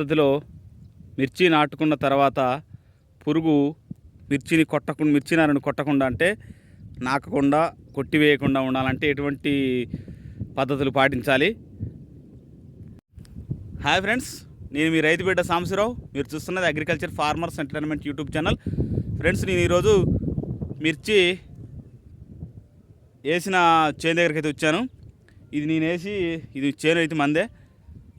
పద్ధతిలో మిర్చి నాటుకున్న తర్వాత పురుగు మిర్చిని కొట్టకుండా మిర్చి నారని కొట్టకుండా అంటే నాకకుండా కొట్టివేయకుండా ఉండాలంటే ఎటువంటి పద్ధతులు పాటించాలి. హాయ్ ఫ్రెండ్స్ నేను మీ రైతు బిడ్డ సాంశీరావు మీరు చూస్తున్నది agriculture farmers entertainment YouTube channel friends నేను ఈరోజు మిర్చి వేసిన చేను దగ్గరికి అయితే వచ్చాను. ఇది నేను వేసి ఇది చేను అయితే మందే.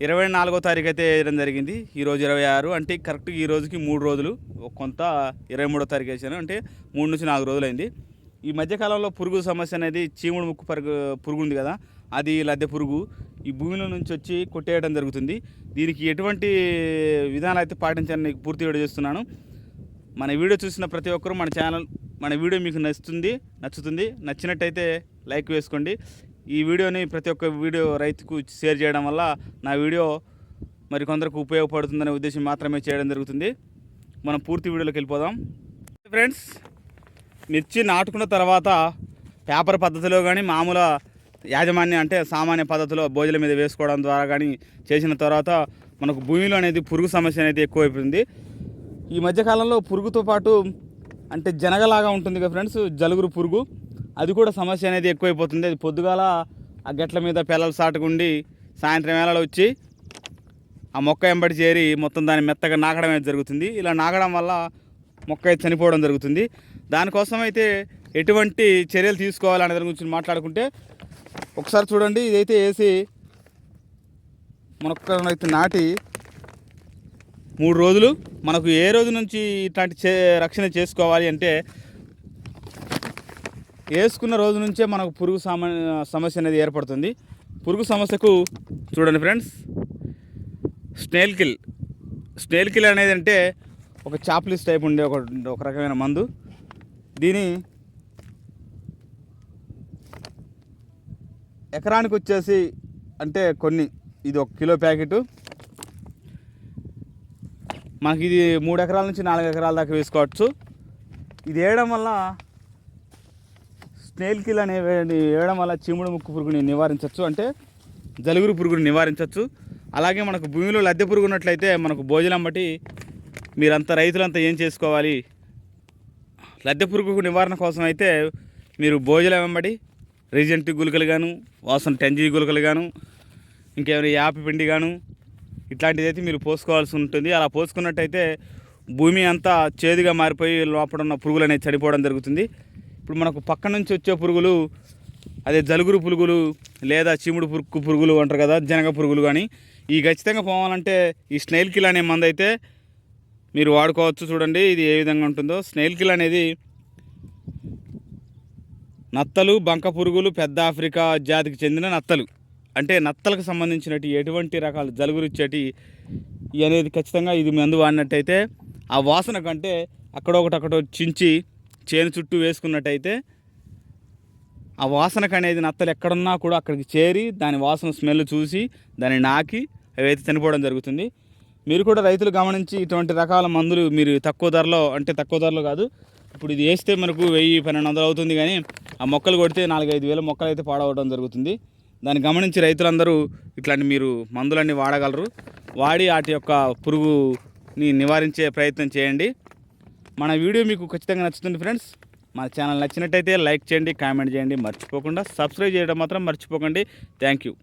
ఇరవై నాలుగో తారీఖు అయితే వేయడం జరిగింది. ఈరోజు ఇరవై ఆరు. అంటే కరెక్ట్గా ఈ రోజుకి మూడు రోజులు. కొంత ఇరవై మూడో తారీఖు వేసాను అంటే మూడు నుంచి నాలుగు రోజులు అయింది ఈ మధ్యకాలంలో పురుగు సమస్య అనేది చీముడు ముక్కు పరుగు పురుగు ఉంది కదా. అది లద్దె పురుగు. ఈ భూమిలో నుంచి వచ్చి కొట్టేయడం జరుగుతుంది. దీనికి ఎటువంటి విధానాలు అయితే పాటించాలని నీకు పూర్తి వీడియో చేస్తున్నాను. మన వీడియో చూసిన ప్రతి ఒక్కరూ మన ఛానల్ మన వీడియో మీకు నచ్చుతుంది నచ్చుతుంది. నచ్చినట్టయితే లైక్ వేసుకోండి. ఈ వీడియోని ప్రతి ఒక్క వీడియో రైతుకు షేర్ చేయడం వల్ల నా వీడియో మరి కొందరికి ఉపయోగపడుతుందనే ఉద్దేశం మాత్రమే చేయడం జరుగుతుంది. మనం పూర్తి వీడియోలోకి వెళ్ళిపోదాం. ఫ్రెండ్స్ మిర్చి నాటుకున్న తర్వాత పేపర్ పద్ధతిలో కానీ మామూలు యాజమాన్య అంటే సామాన్య పద్ధతిలో భోజనం మీద వేసుకోవడం ద్వారా కానీ చేసిన తర్వాత మనకు భూమిలో అనేది పురుగు సమస్య అనేది ఎక్కువైపోయింది. ఈ మధ్యకాలంలో పురుగుతో పాటు అంటే జనగలాగా ఉంటుంది కదా ఫ్రెండ్స్ జలుగురు పురుగు. అది కూడా సమస్య అనేది ఎక్కువైపోతుంది. అది పొద్దుగాల ఆ గట్ల మీద పిల్లలు సాటుకుండి సాయంత్రం వేళలో వచ్చి ఆ మొక్క ఎంబడి చేరి మొత్తం దాన్ని మెత్తగా నాకడం అనేది జరుగుతుంది. ఇలా నాకడం వల్ల మొక్క అయితే చనిపోవడం జరుగుతుంది. దానికోసం అయితే ఎటువంటి చర్యలు తీసుకోవాలనే దాని గురించి మాట్లాడుకుంటే ఒకసారి చూడండి. ఇదైతే వేసి మొక్కనైతే నాటి మూడు రోజులు మనకు ఏ రోజు నుంచి ఇట్లాంటి చే రక్షణ చేసుకోవాలి అంటే వేసుకున్న రోజు నుంచే మనకు పురుగు సమస్య అనేది ఏర్పడుతుంది. పురుగు సమస్యకు చూడండి friends snail kill. Snail kill అనేది అంటే ఒక చాప్లిస్ టైప్ ఉండే ఒక ఒక రకమైన మందు. దీని ఎకరానికి వచ్చేసి అంటే కొన్ని ఇది ఒక కిలో ప్యాకెట్. మనకి ఇది మూడు ఎకరాల నుంచి నాలుగు ఎకరాల దాకా వేసుకోవచ్చు. ఇది వేయడం వల్ల స్నేల్ కిల్ అనే వేయడం వల్ల చీముడు ముక్కు పురుగుని నివారించవచ్చు. అంటే జలుగురు పురుగుని నివారించవచ్చు. అలాగే మనకు భూమిలో లద్దె పురుగు ఉన్నట్లయితే మనకు భోజనం బట్టి మీరంతా రైతులంతా ఏం చేసుకోవాలి? లద్దె పురుగు నివారణ కోసం అయితే మీరు భోజనం వెంబడి రీజెంట్ గుళికలు గాను వాసన టెంజీ గుళికలు గాను ఇంకేమైనా యాపి పిండి గాను ఇట్లాంటిది అయితే మీరు పోసుకోవాల్సి ఉంటుంది. అలా పోసుకున్నట్టయితే భూమి అంతా చేదుగా మారిపోయి లోపల ఉన్న పురుగులు అనేది చనిపోవడం జరుగుతుంది. ఇప్పుడు మనకు పక్క నుంచి వచ్చే పురుగులు అదే జలుగురు పురుగులు లేదా చీముడు పురుగు పురుగులు అంటారు కదా జనగ పురుగులు కానీ ఈ ఖచ్చితంగా పోవాలంటే ఈ స్నేల్ కిల్ అనే మందు అయితే మీరు వాడుకోవచ్చు చూడండి ఇది ఏ విధంగా ఉంటుందో. స్నేల్ కిల్ అనేది నత్తలు బంక పురుగులు పెద్ద ఆఫ్రికా జాతికి చెందిన నత్తలు. అంటే నత్తలకు సంబంధించినటి ఎటువంటి రకాల జలుగురు ఇచ్చేటి అనేది ఖచ్చితంగా ఇది మందు వాడినట్టయితే ఆ వాసన కంటే అక్కడొకటి అక్కడ చించి చేను చుట్టూ వేసుకున్నట్టయితే ఆ వాసనకు అనేది నత్తలు ఎక్కడున్నా కూడా అక్కడికి చేరి దాని వాసన స్మెల్ చూసి దాన్ని నాకి అవి అయితే చనిపోవడం జరుగుతుంది. మీరు కూడా రైతులు గమనించి ఇటువంటి రకాల మందులు మీరు తక్కువ ధరలో అంటే తక్కువ ధరలో కాదు ఇప్పుడు ఇది వేస్తే మనకు వెయ్యి పన్నెండు వందలు అవుతుంది కానీ ఆ మొక్కలు కొడితే నాలుగైదు వేల మొక్కలు అయితే పాడవడం జరుగుతుంది. దాన్ని గమనించి రైతులందరూ ఇట్లాంటి మీరు మందులన్నీ వాడగలరు. వాడి వాటి యొక్క పురుగుని నివారించే ప్రయత్నం చేయండి. మన వీడియో మీకు ఖచ్చితంగా నచ్చుతుంది ఫ్రెండ్స్. మన ఛానల్ నచ్చినట్టయితే లైక్ చేయండి కామెంట్ చేయండి మర్చిపోకుండా సబ్స్క్రైబ్ చేయడం మాత్రం మర్చిపోకండి. Thank you.